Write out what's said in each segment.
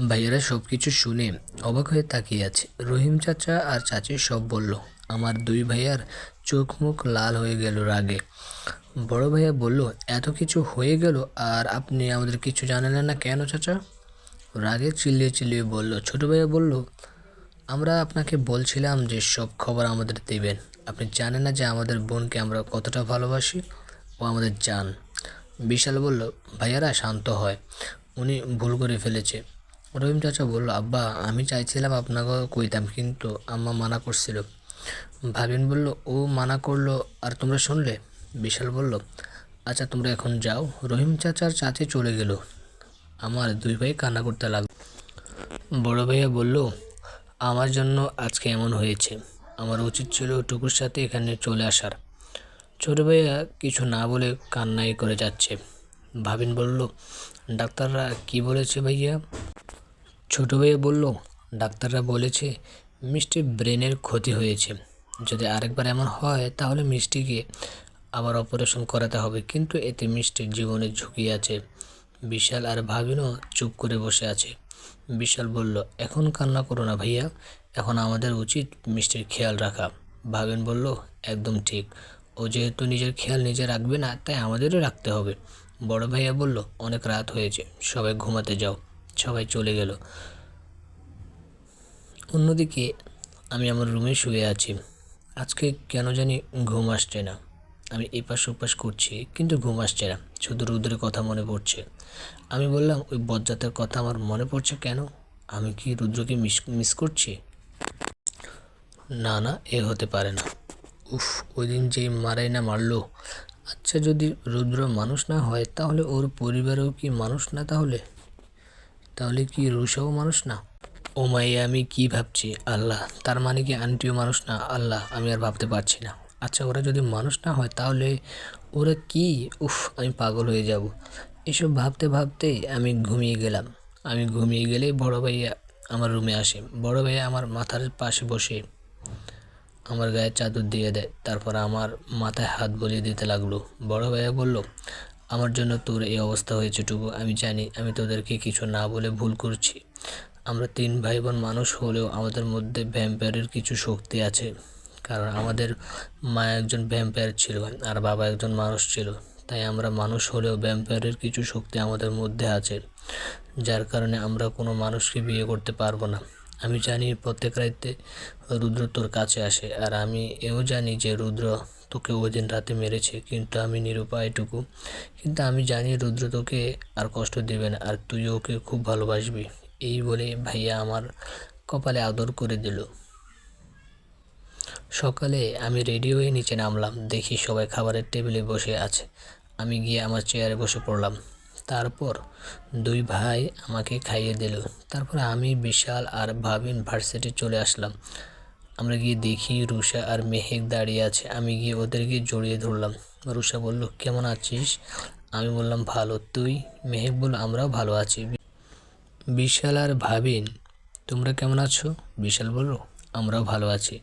ভাইয়েরা সব কিছু শুনে অবাক হয়ে তাকিয়ে আছে। রহিম চাচা আর চাচি সব বলল, আমার দুই ভাইয়ার চোখ মুখ লাল হয়ে গেল রাগে। বড় ভাইয়া বলল, এত কিছু হয়ে গেল আর আপনি আমাদের কিছু জানালেন না কেন চাচা? রাগে চিল্লিয়ে চিল্লিয়ে বলল, ছোট ভাইয়া বলল, আমরা আপনাকে বলছিলাম যে সব খবর আমাদের দেবেন। আপনি জানেন না যে আমাদের বোনকে আমরা কতটা ভালোবাসি? ও আমাদের জান। বিশাল বলল, ভাইয়ারা, শান্ত হয়। উনি ভুল করে ফেলেছে। রহিম চাচা বলল, আব্বা, আমি চাইছিলাম আপনাকে কইতাম, কিন্তু আম্মা মানা করছিল। ভাবিন বলল, ও মানা করল, আর তোমরা শুনলে? বিশাল বলল আচ্ছা তোমরা এখন যাও। রহিম চাচার চাচি চলে গেল। আমার দুই ভাই কান্না করতে লাগল। বড় ভাইয়া বলল, আমার জন্য আজকে এমন হয়েছে। আমার উচিত ছিল টুকুর সাথে এখানে চলে আসার। ছোট ভাইয়া কিছু না বলে কান্নাই করে যাচ্ছে। ভাবিন বলল, ডাক্তাররা কি বলেছে ভাইয়া? ছোট ভাইয়া বলল, ডাক্তাররা বলেছে মিষ্টির ব্রেনের ক্ষতি হয়েছে। যদি আরেকবার এমন হয়, তাহলে মিষ্টিকে আবার অপারেশন করাতে হবে। কিন্তু এতে মিষ্টির জীবনের ঝুঁকি আছে। বিশাল আর ভাবিনও চুপ করে বসে আছে। বিশাল বলল, এখন কান্না করো না ভাইয়া। এখন আমাদের উচিত মিষ্টির খেয়াল রাখা। ভাবিন বলল, একদম ঠিক। ও যেহেতু নিজের খেয়াল নিজে রাখবে না, তাই আমাদেরও রাখতে হবে। বড় ভাইয়া বলল, অনেক রাত হয়েছে। সবাই ঘুমাতে যাও। সবাই চলে গেল। অন্যদিকে আমি আমার রুমে শুয়ে আছি। আজকে কেন জানি ঘুম আসছে না। আমি এপাশ ওপাশ করছি, কিন্তু ঘুম আসছে না। শুধু রুদ্রের কথা মনে পড়ছে। আমি বললাম, ওই বজ্জাতের কথা আমার মনে পড়ছে কেন? আমি কি রুদ্রকে মিস মিস করছি? না না, এ হতে পারে না। উফ, ওই দিন যেই মারাই না মারলো। আচ্ছা যদি রুদ্র মানুষ না হয়, তাহলে ওর পরিবারেও কি মানুষ না তাহলে? তাহলে কি রুষাও মানুষ না? ও মাইয়া আমি কি ভাবছি? আল্লাহ, তার মানে কি আন্টিও মানুষ না? আল্লাহ, আমি আর ভাবতে পারছি না। আচ্ছা ওরা যদি মানুষ না হয়, তাহলে ওরা কি? উফ, আমি পাগল হয়ে যাব। এসব ভাবতে ভাবতেই আমি ঘুমিয়ে গেলাম। আমি ঘুমিয়ে গেলেই বড় ভাইয়া আমার রুমে আসে। বড় ভাইয়া আমার মাথার পাশে বসে আমার গায়ে চাদর দিয়ে দেয়। তারপর আমার মাথায় হাত বলিয়ে দিতে লাগল। বড় ভাইয়া বলল আমার জন্য তোর এই অবস্থা হয়েছে টুকু আমি জানি আমি তোদেরকে কিছু না বলে ভুল করছি। আমরা তিন ভাই বোন মানুষ হলেও আমাদের মধ্যে ভ্যাম্পায়ারের কিছু শক্তি আছে। কারণ আমাদের মা একজন ভ্যাম্পায়ার ছিল আর বাবা একজন মানুষ ছিল। তাই আমরা মানুষ হলেও ভ্যাম্পায়ারের কিছু শক্তি আমাদের মধ্যে আছে। যার কারণে আমরা কোনো মানুষকে বিয়ে করতে পারব না। আমি জানি প্রত্যেক রাইতে রুদ্র তোর কাছে আসে আর আমি এও জানি যে রুদ্র তোকে ওই দিন রাতে মেরেছে, কিন্তু আমি নিরুপায়টুকু কিন্তু আমি জানি রুদ্র তোকে আর কষ্ট দেবে না, আর তুই ওকে খুব ভালোবাসবি। এই বলে ভাইয়া আমার কপালে আদর করে দিল। সকালে আমি রেডি হয়ে নিচে নামলাম, দেখি সবাই খাবারের টেবিলে বসে আছে। আমি গিয়ে আমার চেয়ারে বসে পড়লাম। তারপর দুই ভাই আমাকে খাইয়ে দিল। তারপর আমি, বিশাল আর ভাবিন ভার্সিটি চলে আসলাম। আমরা গিয়ে দেখি রুষা আর মেহেক দাঁড়িয়ে আছে। আমি গিয়ে ওদেরকে জড়িয়ে ধরলাম। রুষা বলল, কেমন আছিস? আমি বললাম, ভালো। তুই? মেহেক বলল, আমরাও ভালো আছি। বিশাল আর ভাবিন, তোমরা কেমন আছো? বিশাল বলল, আমরাও ভালো আছি।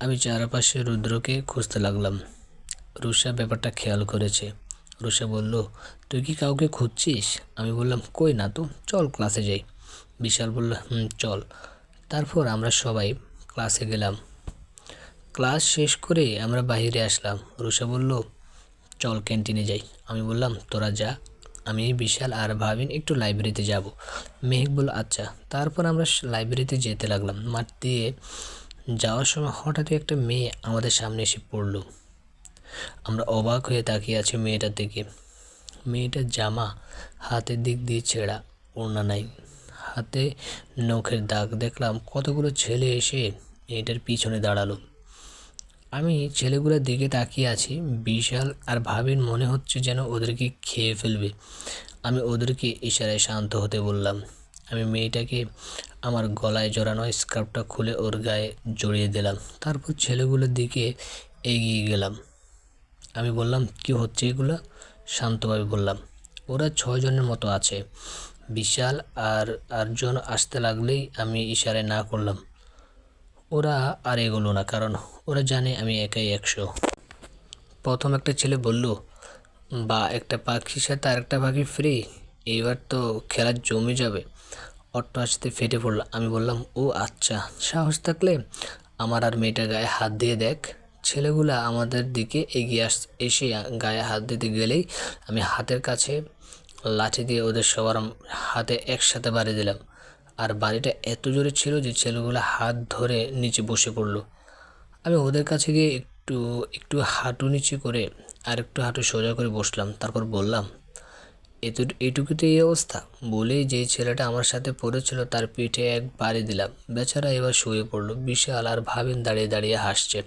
আমি চারপাশে রুদ্রকে খুঁজতে লাগলাম। রুষা ব্যাপারটা খেয়াল করেছে। রুষা বলল, তুই কি কাউকে খুঁজছিস? আমি বললাম, কই না তো, চল ক্লাসে যাই। বিশাল বলল, হুম, চল। তারপর আমরা সবাই ক্লাসে গেলাম। ক্লাস শেষ করে আমরা বাইরে আসলাম। রুষা বলল, চল ক্যান্টিনে যাই। আমি বললাম, তোরা যা, আমি, বিশাল আর ভাবিন একটু লাইব্রেরিতে যাব। মেহেক বলল আচ্ছা। তারপর আমরা লাইব্রেরিতে যেতে লাগলাম। মাঠ দিয়ে যাওয়ার সময় হঠাৎই একটা মেয়ে আমাদের সামনে এসে পড়ল। আমরা অবাক হয়ে তাকিয়ে আছি মেয়েটার দিকে। মেয়েটার জামা হাতের দিক দিয়ে ছেঁড়া, ওড়না নাই। হাতে নখের দাগ দেখলাম। কতগুলো ছেলে এসে মেয়েটার পিছনে দাঁড়াল। আমি ছেলেগুলোর দিকে তাকিয়ে আছি। বিশাল আর ভাবির মনে হচ্ছে যেন ওদেরকে খেয়ে ফেলবে। আমি ওদেরকে ইশারায় শান্ত হতে বললাম। আমি মেয়েটাকে আমার গলায় জড়ানো স্কার্ফটা খুলে ওর গায়ে জড়িয়ে দিলাম। তারপর ছেলেগুলোর দিকে এগিয়ে গেলাম। আমি বললাম, কি হচ্ছে এগুলো? শান্তভাবে বললাম, ওরা ছজনের মতো আছে। বিশাল আর আটজন আসতে লাগলেই আমি ইশারায় না করলাম। ওরা আর এগোলো না, কারণ ওরা জানে আমি একাই একশো। প্রথম একটা ছেলে বলল, বা, একটা পাখির সাথে আরেকটা পাখি ফ্রি? এইবার তো খেলার জমে যাবে। অট্টহাসিতে ফেটে পড়ল। আমি বললাম, ও আচ্ছা। সাহস থাকলে আমার আর মেয়েটার গায়ে হাত দিয়ে দেখ। ছেলেগুলা আমাদের দিকে এগিয়ে আস, এসে গায়ে হাত দিতে গেলেই আমি হাতের কাছে লাঠি দিয়ে ওদের সবার হাতে একসাথে বাড়ি দিলাম। আর বাড়িটা এত জোরে ছিল যে ছেলেগুলো হাত ধরে নিচে বসে পড়ল। আমি ওদের কাছে গিয়ে একটু একটু হাঁটু নিচে করে আর একটু হাঁটু সোজা করে বসলাম। তারপর বললাম এত এইটুকুতে এই অবস্থা? বলেই যেই ছেলেটা আমার সাথে পড়েছিল তার পিঠে এক বাড়ি দিলাম। বেচারা এবার শুয়ে পড়ল, বিশাল আর ভাবেন দাঁড়িয়ে দাঁড়িয়ে হাসছে।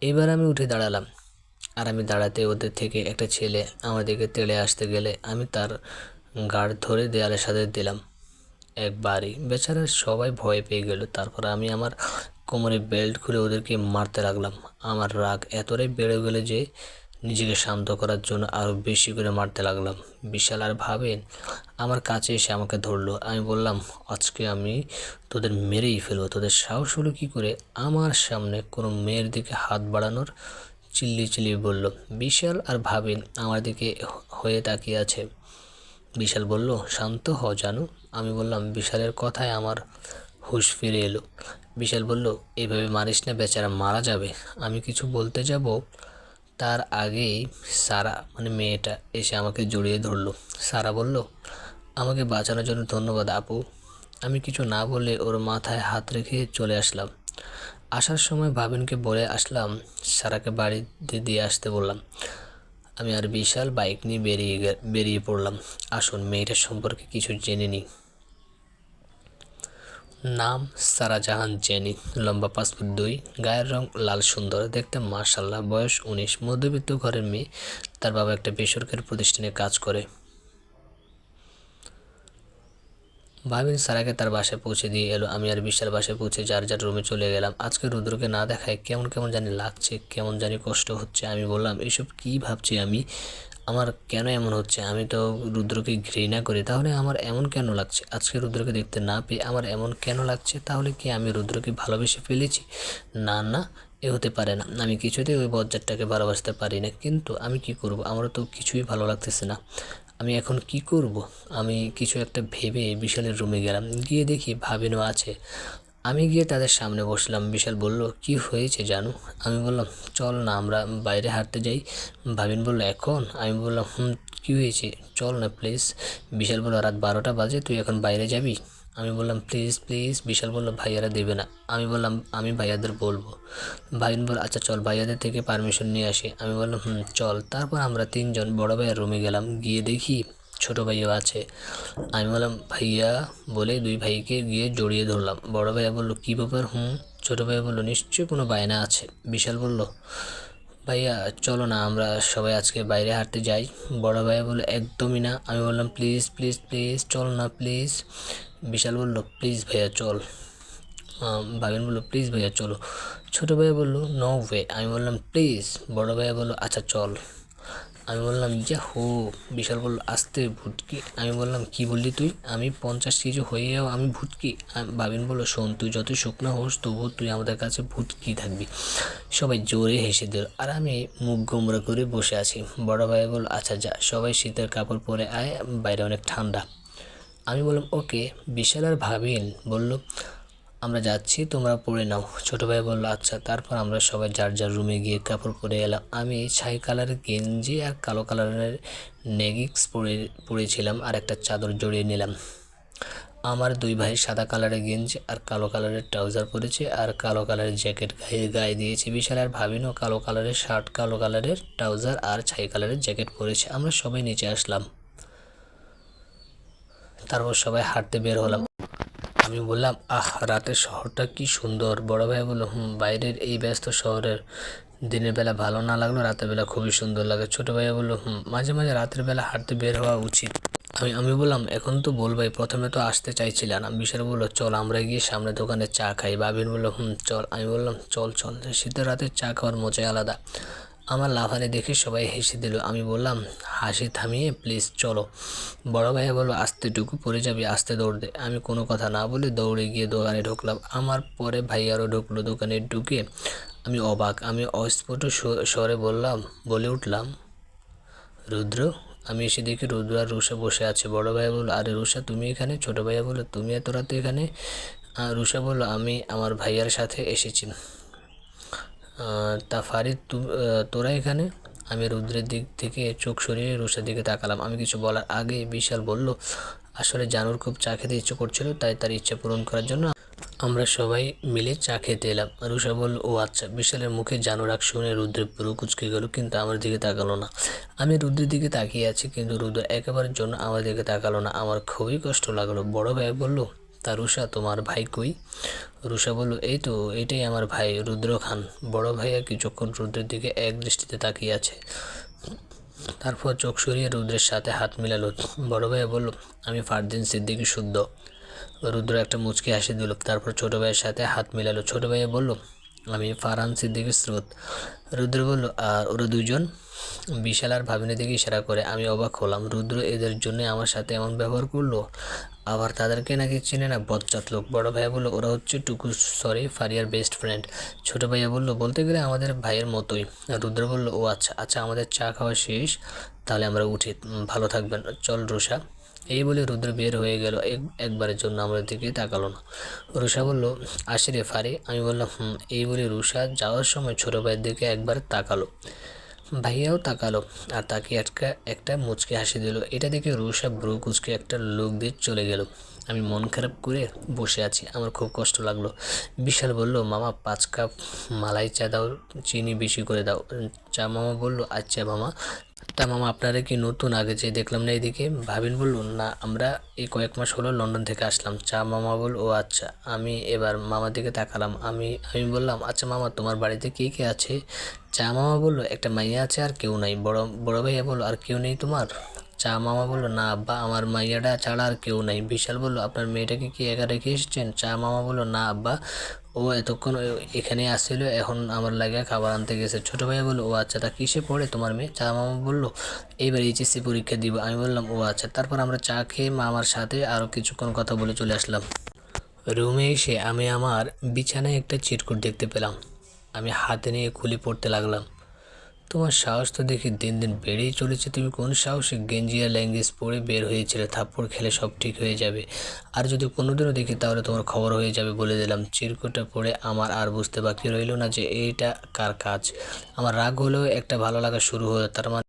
এবার আমি উঠে দাঁড়ালাম। আর আমি দাঁড়াতে ওদের থেকে একটা ছেলে আমার দিকে আসতে গেলে আমি তার গাড় ধরে দেয়ালের সাথে দিলাম। একবারই। বেচারা সবাই ভয় পেয়ে গেল। তারপর আমি আমার কোমরে বেল্ট খুলে ওদেরকে মারতে লাগলাম। আমার রাগ এতটাই বেড়ে গেল যে নিজেকে শান্ত করার জন্য আরও বেশি করে মারতে লাগলাম। বিশাল আর ভাবেন আমার কাছে এসে আমাকে ধরলো। আমি বললাম, আজকে আমি তোদের মেরেই ফেলব। তোদের সাহস হলো কী করে আমার সামনে কোনো মেয়ের দিকে হাত বাড়ানোর? চিল্লি চিল্লি বলল, বিশাল আর ভাবেন আমার দিকে হয়ে তাকিয়ে আছে। বিশাল বলল, শান্ত হ জানু। আমি বললাম, বিশালের কথায় আমার হুঁশ ফিরে এলো। বিশাল বলল, এভাবে মারিস না বেচারা, মারা যাবে। আমি কিছু বলতে যাব? তার আগেই সারা মানে মেয়েটা এসে আমাকে জড়িয়ে ধরলো। সারা বলল, আমাকে বাঁচানোর জন্য ধন্যবাদ আপু। আমি কিছু না বলে ওর মাথায় হাত রেখে চলে আসলাম। আসার সময় ভাবিনকে বলে আসলাম, সারাকে বাড়িতে দিয়ে আসতে বললাম। আমি আর বিশাল বাইক নিয়ে বেরিয়ে বেরিয়ে পড়লাম। আসুন, মেয়েটার সম্পর্কে কিছু জেনে নিই। নাম সারা জাহান জেনি, লম্বা ফুট দুই, গায়ের রং লাল সুন্দর, দেখতে মার্শাল্লাহ বয়স উনিশ। মধ্যবিত্ত ঘরের মেয়ে, তার বাবা একটা বেসরকারি প্রতিষ্ঠানে কাজ করে। ভাবিন সারাকে তার বাসায় পৌঁছে দিয়ে এলো, আমি আর বিশাল বাসায় পৌঁছে যার যার রুমে চলে গেলাম। আজকে রুদ্রকে না দেখায় কেমন কেমন জানি লাগছে, কেমন জানি কষ্ট হচ্ছে, আমি বললাম, এসব কী ভাবছি আমি? আমার কেন এমন হচ্ছে? আমি তো রুদ্রকে ঘৃণা করি, তাহলে আমার এমন কেন লাগছে? আজকে রুদ্রকে দেখতে না পেয়ে আমার এমন কেন লাগছে? তাহলে কি আমি রুদ্রকে ভালোবেসে ফেলেছি? না না, এ হতে পারে না। আমি কিছুতেই ওই বজ্জারটাকে ভালোবাসতে পারি না। কিন্তু আমি কি করব? আমার তো কিছুই ভালো লাগতেছে না। আমি এখন কি করব? আমি কিছু একটা ভেবে বিশালের রুমে গেলাম। গিয়ে দেখি ভাবিনও আছে। আমি গিয়ে তাদের সামনে বসলাম। বিশাল বলল, কি হয়েছে জানো? আমি বললাম, চল না, আমরা বাইরে হাঁটতে যাই। ভাবিন বলল, এখন? আমি বললাম, হুম, কী হয়েছে? চল না প্লিজ বিশাল বলল, রাত বারোটা বাজে, তুই এখন বাইরে যাবি? আমি বললাম, প্লিজ প্লিজ, বিশাল বলল, ভাইয়ারা দেবে না। আমি বললাম, আমি ভাইয়াদের বলব। ভাইন বল আচ্ছা চল, ভাইয়াদের থেকে পারমিশন নিয়ে আসি। আমি বললাম, হুম, চল। তারপর আমরা তিনজন বড় ভাইয়ের রুমে গেলাম। গিয়ে দেখি ছোট ভাইও আছে। আমি বললাম, ভাইয়া, বলে দুই ভাইকে গিয়ে জড়িয়ে ধরলাম। বড় ভাইয়া বলল, কী ব্যাপার? হুম? ছোটো ভাইয়া বলল, নিশ্চয়ই কোনো বায়না আছে। বিশাল বলল, ভাইয়া, চলো না, আমরা সবাই আজকে বাইরে হাঁটতে যাই। বড় ভাইয়া বলল, একদমই না। আমি বললাম, প্লিজ প্লিজ প্লিজ, চল না, প্লিজ। বিশাল বলল, প্লিজ ভাইয়া, চল। ভাবিন বলল, প্লিজ ভাইয়া, চলো। ছোটো ভাইয়া বলল, নো ওয়ে। আমি বললাম, প্লিজ। বড় ভাইয়া বলল আচ্ছা চল। আমি বললাম ইয়া হো। বিশাল বলল, আসতে ভুটকি আমি বললাম, কি বললি তুই? আমি পঞ্চাশ কেজি হয়ে যাও, আমি ভুটকি বাবিন বলল, শোন, তুই যতই শুকনো হোস, তবুও তুই আমাদের কাছে ভুটকি থাকবি। সবাই জোরে হেসে দিল, আর আমি মুখ গোমরা করে বসে আছি। বড় ভাই বলল আচ্ছা যা। সবাই শীতের কাপড় পরে আয়, বাইরে অনেক ঠান্ডা। আমি বললাম, ওকে। বিশাল আর ভাবিন বলল, আমরা যাচ্ছি, তোমরা পরে নাও। ছোটো ভাই বলল আচ্ছা। তারপর আমরা সবাই যার যার রুমে গিয়ে কাপড় পরে এলাম। আমি ছাই কালারের গেঞ্জি আর কালো কালারের নেগিক্স পরে, পরেছিলাম আর একটা চাদর জড়িয়ে নিলাম। আমার দুই ভাই সাদা কালারের গেঞ্জি আর কালো কালারের ট্রাউজার পরেছে আর কালো কালারের জ্যাকেট গায়ে গায়ে দিয়েছে। বিশাল আর ভাবিনও কালো কালারের শার্ট কালো কালারের ট্রাউজার আর ছাই কালারের জ্যাকেট পরেছে। আমরা সবাই নিচে আসলাম। তারপর সবাই হাঁটতে বের হলাম। আমি বললাম, আহ, রাতের শহরটা কি সুন্দর। বড় ভাই বলল, হুম, বাইরের এই ব্যস্ত শহরের দিনের বেলা ভালো না লাগল, রাতের বেলা খুবই সুন্দর লাগে। ছোটো ভাইয়া বলল, হুম, মাঝে মাঝে রাতের বেলা হাঁটতে বের হওয়া উচিত। আমি আমি বললাম, এখন তো বলবাই প্রথমে তো আসতে চাইছিল না বিশাল বলল, চল, আমরা গিয়ে সামনে দোকানে চা খাই। বাবিন বলল, হুম, চল। আমি বললাম, চল চল। শীতের রাতে চা খাওয়ার মজাই আলাদা। আমার লাফানে দেখে সবাই হেসে দিল। আমি বললাম, হাসি থামিয়ে প্লিজ চলো। বড় ভাইয়া বলল আস্তেটুকু পড়ে যাবি, আস্তে দৌড় দে। আমি কোনো কথা না বলে দৌড়ে গিয়ে দোকানে ঢুকলাম। আমার পরে ভাইয়ারও ঢুকলো দোকানে ঢুকে। আমি অবাক, আমি অস্ফুট স্বরে বললাম, বলে উঠলাম, রুদ্র? আমি এসে দেখি রুদ্র আর রুষা বসে আছে। বড় ভাইয়া বলল, আরে রুষা তুমি এখানে? ছোট ভাইয়া বলল, তুমি এত রাতে এখানে? রুষা বলল, আমি আমার ভাইয়ার সাথে এসেছি। তা ফারিদ তোরা এখানে? আমি রুদ্রের দিক থেকে চোখ সরিয়ে রুষার দিকে তাকালাম। আমি কিছু বলার আগে বিশাল বলল, আসলে জানুর খুব চা খেতে ইচ্ছে করছিল, তাই তার ইচ্ছে পূরণ করার জন্য আমরা সবাই মিলে চা খেতে এলাম। রুষা বলল, ও আচ্ছা। বিশালের মুখে জানু রাগ শুনে রুদ্রের পুরো কুচকে গেল, কিন্তু আমার দিকে তাকালো না। আমি রুদ্রের দিকে তাকিয়ে আছি, কিন্তু রুদ্র একেবারের জন্য আমার দিকে তাকালো না। আমার খুবই কষ্ট লাগল। বড় ভাই বলল, তা রুষা, তোমার ভাই কই? রুষা বলল, এই তো, এটাই আমার ভাই রুদ্র খান। বড় ভাইয়া কিছুক্ষণ রুদ্রের দিকে এক দৃষ্টিতে তাকিয়ে আছে? তারপর চোখ সরিয়ে রুদ্রের সাথে হাত মিলালো। বড় ভাইয়া বলল, আমি ফারদিন সিদ্দিকি শুদ্ধ। রুদ্র একটা মুচকি হাসি দিল। তারপর ছোট ভাইয়ের সাথে হাত মিলালো। ছোট ভাইয়া বলল, আমি ফারহান সিদ্দিকির স্রোত। রুদ্র বলল, আর ওরা দুজন বিশাল আর ভাবিনের দিকে ইশারা করে, আমি অবাক হলাম। রুদ্র এদের জন্য আমার সাথে এমন ব্যবহার করল? আবার তাদেরকে নাকি চেনে না বজ্জাত লোক। বড় ভাইয়া বলল, ওরা হচ্ছে টুকু সরি ফারিয়ার বেস্ট ফ্রেন্ড ছোট ভাইয়া বলল, বলতে গেলে আমাদের ভাইয়ের মতোই। রুদ্র বলল, ও আচ্ছা আচ্ছা আমাদের চা খাওয়া শেষ, তাহলে আমরা উঠি। ভালো থাকবেন। চল রুষা এই বলে রুদ্র বের হয়ে গেল, এক- একবারের জন্য আমাদের দিকে তাকালো না। রুষা বলল আসি রে ফারি। আমি বললাম, হুম। এই বলে রুষা যাওয়ার সময় ছোট ভাইয়ের দিকে একবার তাকালো। ভাইয়াও তাকালো আর তাকে একটা একটা মুচকে হাসি দিল। এটা দেখে রুষা ব্রু কুচকে একটা লোক দিয়ে চলে গেল। আমি মন খারাপ করে বসে আছি, আমার খুব কষ্ট লাগল। বিশাল বলল, মামা, পাঁচ কাপ মালাই চা দাও, চিনি বেশি করে দাও। চা মামা বলল আচ্ছা মামা। তা মামা আপনারা কি নতুন? আগে যে দেখলাম না এদিকে। ভাবিন বলুন, না, আমরা এই কয়েক মাস হলো লন্ডন থেকে আসলাম। চা মামা বল, ও আচ্ছা আমি এবার মামার দিকে তাকালাম। আমি আমি বললাম আচ্ছা মামা, তোমার বাড়িতে কে কে আছে? চা মামা বলল, একটা মাইয়া আছে আর কেউ নাই। বড় বড় ভাইয়া বলল, আর কেউ নেই তোমার? চা মামা বলল, না আব্বা, আমার মাইয়াটা ছাড়া আর কেউ নাই। বিশাল বলল, আপনার মেয়েটাকে কি একা রেখে এসেছেন? চা মামা বলল, না আব্বা, ও এতক্ষণ এখানে আসছিল, এখন আমার লাগে খাবার আনতে গেছে। ছোট ভাইয়া বলল, ও আচ্ছা তা কিসে পড়ে তোমার মেয়ে? চা মামা বলল, এইবার এইচএসসি পরীক্ষা দিব। আমি বললাম, ও আচ্ছা তারপর আমরা চা খেয়ে মামার সাথে আরও কিছুক্ষণ কথা বলে চলে আসলাম। রুমে এসে আমি আমার বিছানায় একটা চিরকুট দেখতে পেলাম। আমি হাতে নিয়ে খুলে পড়তে লাগলাম। তোমার সাহস তো দেখি দিন দিন বেড়েই চলেছে। তুমি কোন সাহসে গেঞ্জিয়া আর ল্যাঙ্গেজ পরে বের হয়েছিলে? থাপ্পড় খেলে সব ঠিক হয়ে যাবে। আর যদি কোনোদিনও দেখি, তাহলে তোমার খবর হয়ে যাবে বলে দিলাম। চিরকুটটা পড়ে আমার আর বুঝতে বাকি রইল না যে এইটা কার কাজ। আমার রাগ হলেও একটা ভালো লাগা শুরু হলো। তার মানে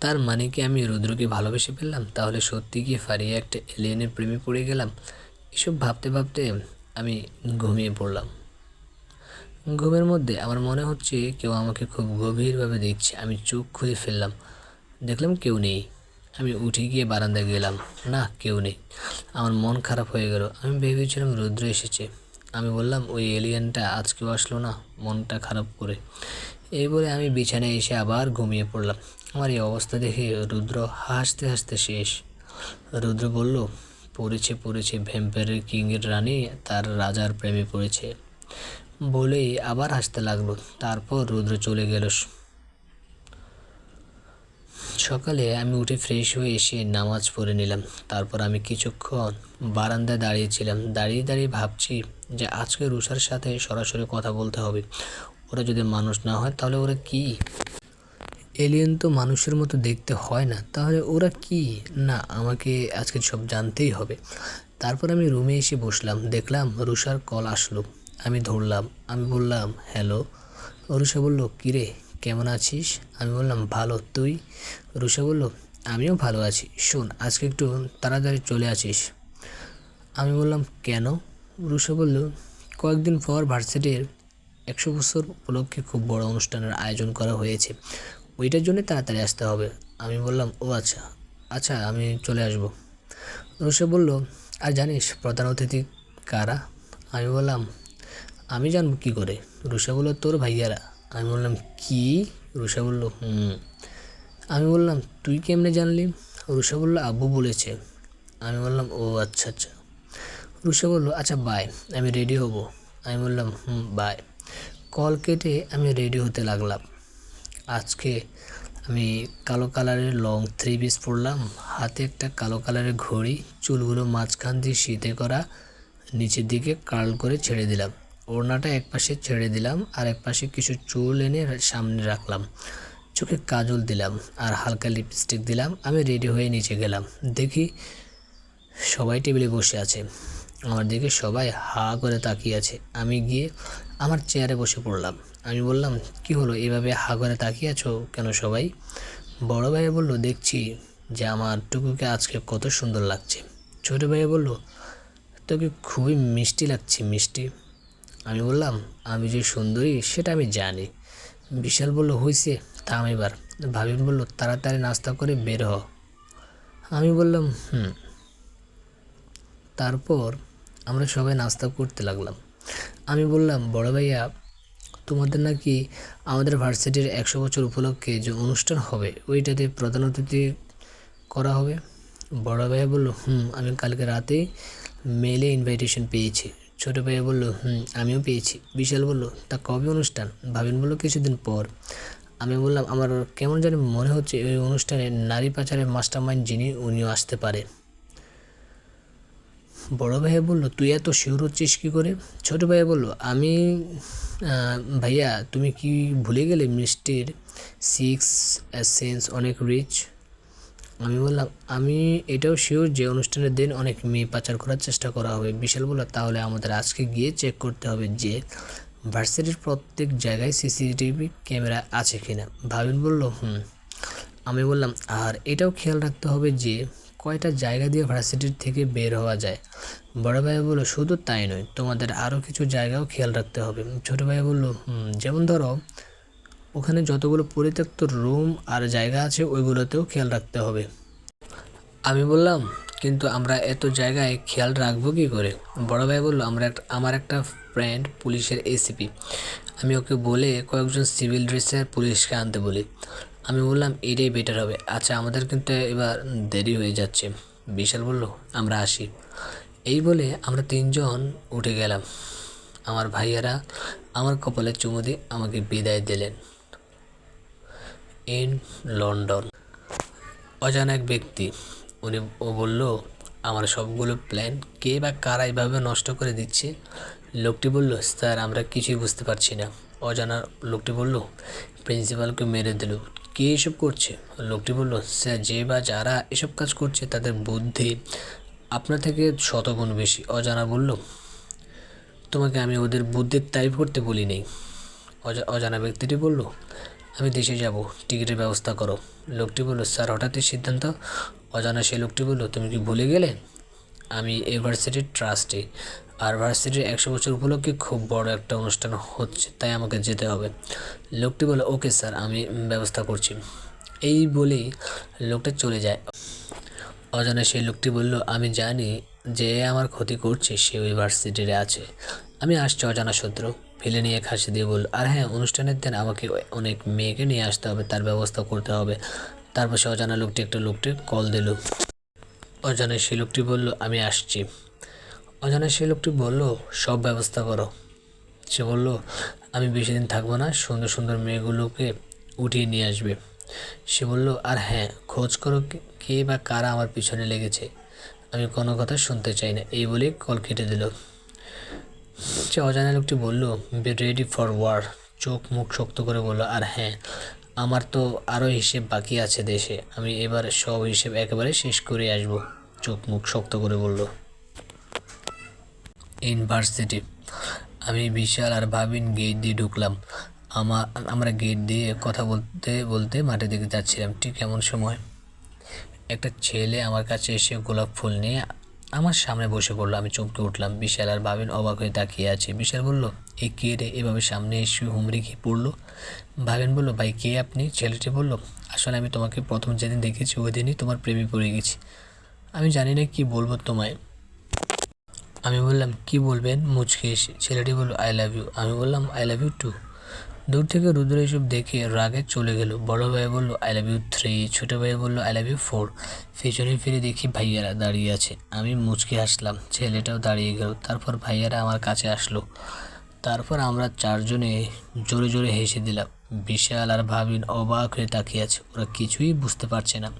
তার মানে কি আমি রুদ্রকে ভালোবেসে ফেললাম? তাহলে সত্যি কি ফারিয়ে একটা এলিয়েনের প্রেমে পড়ে গেলাম? এসব ভাবতে ভাবতে আমি ঘুমিয়ে পড়লাম। ঘুমের মধ্যে আমার মনে হচ্ছে কেউ আমাকে খুব গভীরভাবে দেখছে। আমি চোখ খুলে ফেললাম। দেখলাম কেউ নেই। আমি উঠে গিয়ে বারান্দায় গেলাম। না, কেউ নেই। আমার মন খারাপ হয়ে গেল। আমি ভেবেছিলাম রুদ্র এসেছে। আমি বললাম, ওই এলিয়েনটা আজকেও আসলো না? মনটা খারাপ করে। এই বলে আমি বিছানায় এসে আবার ঘুমিয়ে পড়লাম। আমার এই অবস্থা দেখে রুদ্র হাসতে হাসতে শেষ। রুদ্র বলল, পড়েছে পড়েছে। ভ্যাম্পায়ারের কিংয়ের রানী, তার রাজার প্রেমে পড়েছে। বলেই আবার হাসতে লাগল। তারপর রুদ্র চলে গেল। সকালে আমি উঠে ফ্রেশ হয়ে এসে নামাজ পড়ে নিলাম। তারপর আমি কিছুক্ষণ বারান্দায় দাঁড়িয়েছিলাম। দাঁড়িয়ে দাঁড়িয়ে ভাবছি যে আজকে রুষার সাথে সরাসরি কথা বলতে হবে। ওরা যদি মানুষ না হয় তাহলে ওরা কি? এলিয়েন তো মানুষের মতো দেখতে হয় না। তাহলে ওরা কি? না, আমাকে আজকে সব জানতেই হবে। তারপর আমি রুমে এসে বসলাম। দেখলাম রুষার কল আসলো। আমি ধরলাম, আমি বললাম, হ্যালো। রুষা বলল, কিরে, কেমন আছিস? আমি বললাম, ভালো, তুই? রুষা বলল, আমিও ভালো আছি। শোন, আজকে একটু তাড়াতাড়ি চলে আসিস। আমি বললাম, কেন? রুষা বলল, কয়েকদিন পর ভার্সিটির একশো বছর উপলক্ষে খুব বড় অনুষ্ঠানের আয়োজন করা হয়েছে। ওইটার জন্য তাড়াতাড়ি আসতে হবে। আমি বললাম, ও আচ্ছা আচ্ছা আমি চলে আসব। রুষা বলল, আর জানিস, প্রধান অতিথি কারা? আমি বললাম আমি জানব কী করে? রুষা বলল, তোর ভাইয়ারা। আমি বললাম, কি? রুষা বলল, হুম। আমি বললাম, তুই কেমনে জানলি? রুষা বলল, আব্বু বলেছে। আমি বললাম, ও আচ্ছা আচ্ছা। রুষা বলল আচ্ছা বাই আমি রেডি হব। আমি বললাম, হুম বাই কল কেটে আমি রেডি হতে লাগলাম। আজকে আমি কালো কালারের লং থ্রি পিস পরলাম। হাতে একটা কালো কালারের ঘড়ি, চুলগুলো মাঝখান দিয়ে শীতে করা, নিচের দিকে কার্ল করে ছেড়ে দিলাম। ওড়নাটা এক পাশে ছেড়ে দিলাম, আর এক পাশে কিছু চুল এনে সামনে রাখলাম। চোখে কাজল দিলাম, আর হালকা লিপস্টিক দিলাম। আমি রেডি হয়ে নিচে গেলাম। দেখি সবাই টেবিলে বসে আছে। আমার দিকে সবাই হা করে তাকিয়ে আছে। আমি গিয়ে আমার চেয়ারে বসে পড়লাম। আমি বললাম, কি হলো? এভাবে হা করে তাকিয়ে আছো কেন সবাই? বড় ভাইয়া বলল, দেখছি যে আমার টুকুকে আজকে কত সুন্দর লাগছে। ছোটো ভাইয়া বলল, তোকে খুবই মিষ্টি লাগছে, মিষ্টি। আমি বললাম, আমি যে সুন্দরী, সেটা আমি জানি। বিশাল বলল হয়েছে থাম এবার। ভাবিন বলল, তাড়াতাড়ি নাস্তা করে বের হ। আমি বললাম, হুম। তারপর আমরা সবাই নাস্তা করতে লাগলাম। আমি বললাম, বড় ভাইয়া, তোমাদের নাকি আমাদের ভার্সিটির একশো বছর উপলক্ষে যে অনুষ্ঠান হবে, ওইটাতে প্রধান অতিথি করা হবে? বড় ভাইয়া বলল, হুম, আমি কালকে রাতেই মেলে ইনভাইটেশন পেয়েছি। ছোটো ভাইয়া বলল, হুম, আমিও পেয়েছি। বিশাল বলল, তা কবে অনুষ্ঠান? ভাবিন বলল, কিছুদিন পর। আমি বললাম, আমার কেমন জানি মনে হচ্ছে ওই অনুষ্ঠানে নারী পাচারের মাস্টার মাইন্ড যিনি, উনিও আসতে পারে। বড় ভাইয়া বলল, তুই এত শিওর হচ্ছিস কী করে? ছোট ভাইয়া বলল, আমি ভাইয়া, তুমি কি ভুলে গেলে মিষ্টির সিক্স সেন্স অনেক রিচ আমি বললাম, আমি এটাও শিওর যে অনুষ্ঠানের দিন অনেক মেয়ে পাচার করার চেষ্টা করা হবে। বিশাল বলল, তাহলে আমাদের আজকে গিয়ে চেক করতে হবে যে ভার্সিটির প্রত্যেক জায়গায় সিসিটিভি ক্যামেরা আছে কিনা। ভাবিন বলল, হুম। আমি বললাম, আর এটাও খেয়াল রাখতে হবে যে কয়টা জায়গা দিয়ে ভার্সিটির থেকে বের হওয়া যায়। বড় ভাই বলল, শুধু তাই নয়, তোমাদের আরও কিছু জায়গাও খেয়াল রাখতে হবে। ছোটো ভাই বলল যেমন ধরো ওখানে যতগুলো পরিত্যক্ত রুম আর জায়গা আছে, ওইগুলোতেও খেয়াল রাখতে হবে। আমি বললাম, কিন্তু আমরা এত জায়গায় খেয়াল রাখব কী করে? বড় ভাই বলল, আমরা একটা আমার একটা ফ্রেন্ড পুলিশের এসিপি আমি ওকে বলে কয়েকজন সিভিল ড্রেসের পুলিশকে আনতে বলি। আমি বললাম, এটাই বেটার হবে। আচ্ছা আমাদের কিন্তু এবার দেরি হয়ে যাচ্ছে। বিশাল বলল, আমরা আসি। এই বলে আমরা তিনজন উঠে গেলাম। আমার ভাইয়ারা আমার কপালে চুমু দিয়ে আমাকে বিদায় দিলেন। In London. অজানা এক ব্যক্তি, উনি ও বলল, আমার সবগুলো প্ল্যান কে বা কারা এইভাবে নষ্ট করে দিচ্ছে? লোকটি বলল, স্যার, আমরা কিছুই বুঝতে পারছি না। অজানা লোকটি বলল, প্রিন্সিপালকে মেরে দিল। কে এসব করছে? লোকটি বলল, স্যার, যে বা যারা এসব কাজ করছে তাদের বুদ্ধি আপনার থেকে শতগুণ বেশি। অজানা বলল, তোমাকে আমি ওদের বুদ্ধির তারিফ করতে বলি নেই অজানা ব্যক্তিটি বলল আমি দেশে যাব, টিকিটের ব্যবস্থা করো। লোকটি বলল, স্যার হঠাৎই সিদ্ধান্ত? অজানা সেই লোকটি বলল, তুমি কি ভুলে গেলে? আমি ইউনিভার্সিটির ট্রাস্টি। আর ভার্সিটির একশো বছর উপলক্ষে খুব বড় একটা অনুষ্ঠান হচ্ছে, তাই আমাকে যেতে হবে। লোকটি বলে ওকে স্যার, আমি ব্যবস্থা করছি। এই বলেই লোকটা চলে যায়। অজানা সেই লোকটি বলল, আমি জানি যে আমার ক্ষতি করছে, সে ওই ভার্সিটিতে আছে। আমি আসছি অজানা শত্রু ফেলে নিয়ে খাসি দিয়ে বলল, আর হ্যাঁ অনুষ্ঠানের দিন আমাকে অনেক মেয়েকে নিয়ে আসতে হবে, তার ব্যবস্থা করতে হবে। তারপর সে অজানা লোকটি একটা লোকটি কল দিল। অজানা সেই লোকটি বলল, আমি আসছি। অজানা সেই লোকটি বলল, সব ব্যবস্থা করো। সে বলল, আমি বেশি দিন থাকব না, সুন্দর সুন্দর মেয়েগুলোকে উঠিয়ে নিয়ে আসবে। সে বলল, আর হ্যাঁ খোঁজ করো কে বা কারা আমার পিছনে লেগেছে। আমি কোনো কথা শুনতে চাই না। এই বলে কল কেটে দিল। সে অজানা লোকটি বলল বি রেডি ফর ওয়ার চোখ মুখ শক্ত করে বলল, আর হ্যাঁ আমার তো আরও হিসেব বাকি আছে দেশে। আমি এবার সব হিসেব একেবারে শেষ করে আসব। চোখ মুখ শক্ত করে বলল ইউনিভার্সিটি আমি বিশাল আর ভাবিন গেট দিয়ে ঢুকলাম। আমার, আমরা গেট দিয়ে কথা বলতে বলতে মাঠের দিকে যাচ্ছিলাম, ঠিক এমন সময়। একটা ছেলে আমার কাছে এসে গোলাপ ফুল নিয়ে আমার সামনে বসে পড়ল, আমি চমকে উঠলাম। বিশাল আর ভাবিন অবাক হয়ে তাকিয়ে আছে। বিশাল বলল, এ কে রে? এভাবে সামনে এসে হুমড়ি খেয়ে পড়ল। ভাবিন বলল, ভাই, কে আপনি? ছেলেটি বলল, আসলে আমি তোমাকে প্রথম যেদিন দেখেছি, ওই দিনই তোমার প্রেমে পড়ে গেছি। আমি জানি না কি বলব তোমায়। আমি বললাম, কি বলবেন? মুচকে এসে। ছেলেটি বলল আই লাভ ইউ আমি বললাম আই লাভ ইউ টু দূর থেকে রুদ্র এসব দেখে রাগে চলে গেল। বড় ভাই বলল আই লাভ ইউ থ্রি ছোটো ভাই বলল আই লাভ ইউ ফোর পেছনে ফিরে দেখি ভাইয়ারা দাঁড়িয়ে আছে। আমি মুচকে আসলাম ছেলেটাও দাঁড়িয়ে গেল। তারপর ভাইয়ারা আমার কাছে আসলো। তারপর আমরা চারজনে জোরে জোরে হেসে দিলাম। বিশাল আর ভাবিন অবাক হয়ে তাকিয়ে আছে, ওরা কিছুই বুঝতে পারছে না।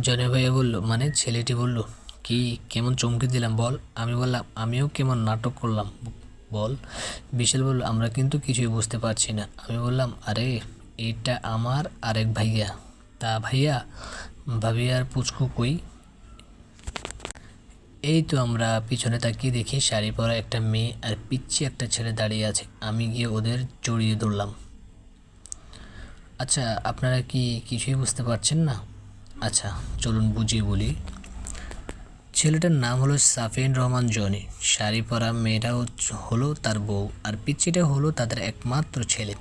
জনে ভাইয়া বলল মানে? ছেলেটি বলল, কি, কেমন চমকে দিলাম বল? আমি বললাম, আমিও কেমন নাটক করলাম। বল। বিশাল বলল, আমরা কিন্তু কিছুই বুঝতে পারছি না। আমি বললাম, আরে, এটা আমার আরেক ভাইয়া। তা ভাইয়া ভাবি আর পুচকু কই? এই তো আমরা, পিছনে তাকিয়ে দেখি শাড়ি পরা একটা মেয়ে আর পিচ্ছি একটা ছেলে দাঁড়িয়ে আছে। আমি গিয়ে ওদের জড়িয়ে ধরলাম। আচ্ছা আপনারা কি কিছুই বুঝতে পারছেন না? আচ্ছা চলুন বুঝিয়ে বলি। ছেলেটার নাম হলো সাফিন রহমান জনি। শাড়ি পরা মেয়েটা হচ্ছে- হলো তার বউ, আর পিচ্চিটা হলো তাদের একমাত্র ছেলে।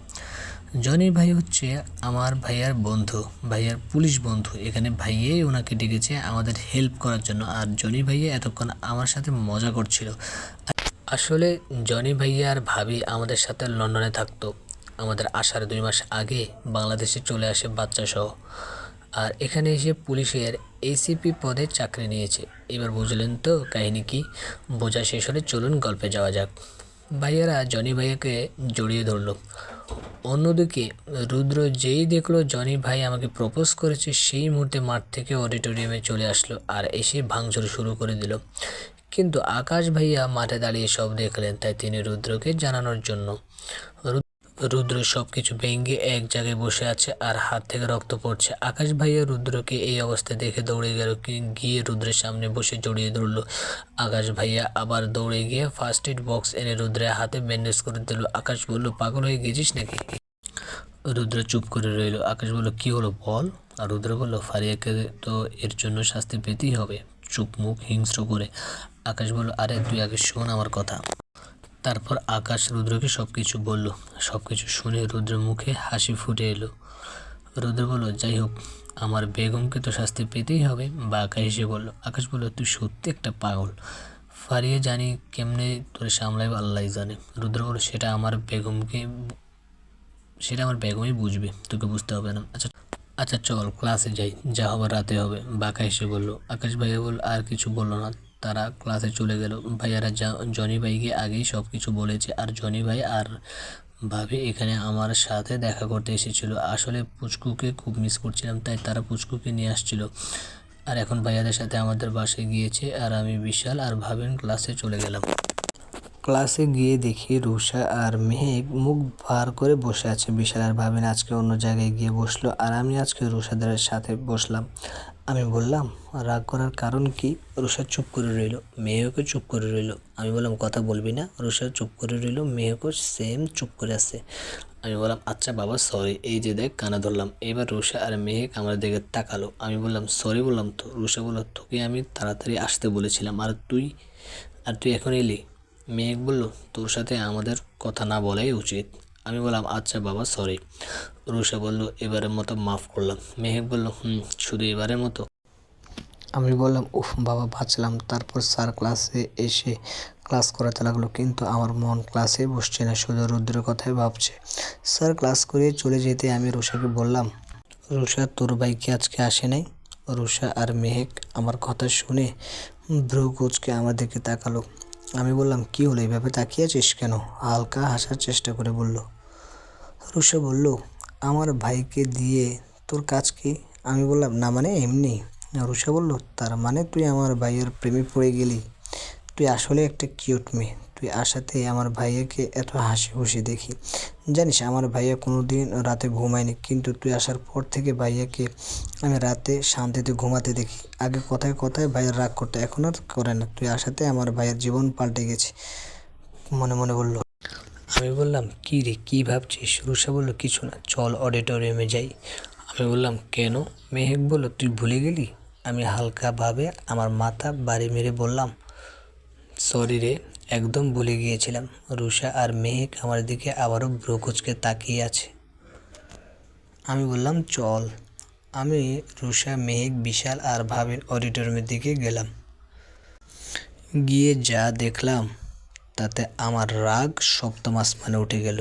জনি ভাই হচ্ছে আমার ভাইয়ার বন্ধু, ভাইয়ার পুলিশ বন্ধু। এখানে ভাইয়াই ওনাকে ডেকেছে আমাদের হেল্প করার জন্য, আর জনি ভাইয়া এতক্ষণ আমার সাথে মজা করছিল। আসলে জনি ভাইয়া আর ভাবি আমাদের সাথে লন্ডনে থাকতো। আমাদের আসার দুই মাস আগে বাংলাদেশে চলে আসে বাচ্চা সহ আর এখানে এসে পুলিশের এসিপি পদে চাকরি নিয়েছে। এবার বুঝলেন তো কাহিনী কি? বোঝা শেষ হলে চলুন গল্পে যাওয়া যাক। ভাইয়ারা জনি ভাইয়াকে জড়িয়ে ধরলো। অন্যদিকে রুদ্র যেই দেখল জনি ভাই আমাকে প্রপোজ করেছে, সেই মুহূর্তে মাঠ থেকে অডিটোরিয়ামে চলে আসলো আর এসে ভাঙচুর শুরু করে দিল। কিন্তু আকাশ ভাইয়া মাঠে দাঁড়িয়ে সব দেখলেন, তাই তিনি রুদ্রকে জানানোর জন্য। রুদ্র সব কিছু ভেঙে এক জায়গায় বসে আছে আর হাত থেকে রক্ত পড়ছে। আকাশ ভাইয়া রুদ্রকে এই অবস্থায় দেখে দৌড়ে গেল গিয়ে রুদ্রের সামনে বসে জড়িয়ে ধরলো। আকাশ ভাইয়া আবার দৌড়ে গিয়ে ফার্স্ট এড বক্স এনে রুদ্রের হাতে ব্যান্ডেজ করে দিল। আকাশ বলল, পাগল হয়ে গেছিস নাকি? রুদ্র চুপ করে রইল। আকাশ বলল, কি হলো বল? আর রুদ্র বলল, ফারিয়াকে তো এর জন্য শাস্তি পেতেই হবে। চুপ মুখ হিংস্র করে। আকাশ বলল, আরে, তুই আগে শোন আমার কথা। তারপর আকাশ রুদ্রকে সব কিছু বলল। সব কিছু শুনে রুদ্রের মুখে হাসি ফুটে এলো। রুদ্র বলল, যাই হোক, আমার বেগমকে তো শাস্তি পেতেই হবে। বা আকাশ এসে বলল, আকাশ বলল, তুই সত্যি একটা পাগল। ফারিয়ে জানি কেমনে তোর সামলাইব আল্লাহ জানে। রুদ্র বলল, সেটা আমার বেগমকে, সেটা আমার বেগমই বুঝবে। তোকে বুঝতে হবে না। আচ্ছা আচ্ছা চল ক্লাসে যাই। যা হবে রাতে হবে। বাঁকা এসে বলল, আকাশ ভাইয়া বলল, আর কিছু বলল না। তারা ক্লাসে চলে গেল। ভাইয়ারা জনি ভাইকে আগেই সব কিছু বলেছে। আর জনি ভাই আর ভাবি এখানে আমার সাথে দেখা করতে এসেছিল। আসলে পুচকুকে খুব মিস করছিলাম, তাই তারা পুচকুকে নিয়ে আসছিল। আর এখন ভাইয়াদের সাথে আমাদের বাসায় গিয়েছে আর আমি বিশাল আর ভাবেন ক্লাসে চলে গেলাম। ক্লাসে গিয়ে দেখি রুষা আর মেহেক মুখ ভার করে বসে আছে। বিশাল আর ভাবেন আজকে অন্য জায়গায় গিয়ে বসল। আর আমি আজকে রুষাদের সাথে বসলাম। আমি বললাম, রাগ করার কারণ কি? রুষা চুপ করে রইল। মেয়েকে চুপ করে রইল। আমি বললাম, কথা বলবি না? রুষা চুপ করে রইল। মেহেকও সেম চুপ করে আছে। আমি বললাম আচ্ছা বাবা সরি এই যে দেখ, কানা ধরলাম। এবার রুষা আর মেহেক আমার দিকে তাকালো। আমি বললাম সরি বললাম তো। রুষা বলল, তোকে আমি তাড়াতাড়ি আসতে বলেছিলাম, আর তুই আর তুই এখন এলি? মেহেক বলল, তোর সাথে আমাদের কথা না বলাই উচিত। আমি বললাম আচ্ছা বাবা সরি রুষা বলল, এবারের মতো মাফ করলাম। মেহেক বলল, হুম, শুধু এবারের মতো? আমি বললাম, উফ, বাবা, বাঁচলাম। তারপর স্যার ক্লাসে এসে ক্লাস করাতে লাগল, কিন্তু আমার মন ক্লাসে বসছে না, শুধু রুদ্রের কথাই ভাবছে। স্যার, ক্লাস করিয়ে চলে যেতে আমি রুষাকে বললাম রুষা তোর ভাই কি আজকে আসে নাই? রুষা আর মেহেক আমার কথা শুনে ভ্রু কুচকে আমার দিকে তাকালো। আমি বললাম, কি হলো? এইভাবে তাকিয়ে আছিস কেন? হালকা হাসার চেষ্টা করে বলল। রুষা বলল আমার ভাইকে দিয়ে তোর কাজ কি? আমি বললাম, না মানে এমনি। রুষা বলল, তার মানে তুই আমার ভাইয়ের প্রেমে পড়ে গেলি। তুই আসলে একটা কিউট মেয়ে। তুই আসাতে আমার ভাইয়াকে এত হাসি খুশি দেখি। জানিস, আমার ভাইয়া কোনো দিন রাতে ঘুমায়নি, কিন্তু তুই আসার পর থেকে ভাইয়াকে আমি রাতে শান্তিতে ঘুমাতে দেখি। আগে কথায় কথায় ভাইয়ের রাগ করতো, এখন আর করে না। তুই আসাতে আমার ভাইয়ের জীবন পাল্টে গেছে। মনে মনে বলল। আমি বললাম, কী রে, কী ভাবছিস? রুষা বলল, কিছু না, চল অডিটোরিয়ামে যাই। আমি বললাম, কেন? মেহেক বলল, তুই ভুলে গেলি? আমি হালকাভাবে আমার মাথা বাড়ি মেরে বললাম, সরি রে, একদম ভুলে গিয়েছিলাম। রুষা আর মেহেক আমার দিকে আবারও ব্রুকুচকে তাকিয়ে আছে। আমি বললাম, চল। আমি রুষা মেহেক, বিশাল আর ভাবের অডিটোরিয়ামের দিকে গেলাম। গিয়ে যা দেখলাম তাতে আমার রাগ সপ্তমাস মানে উঠে গেল।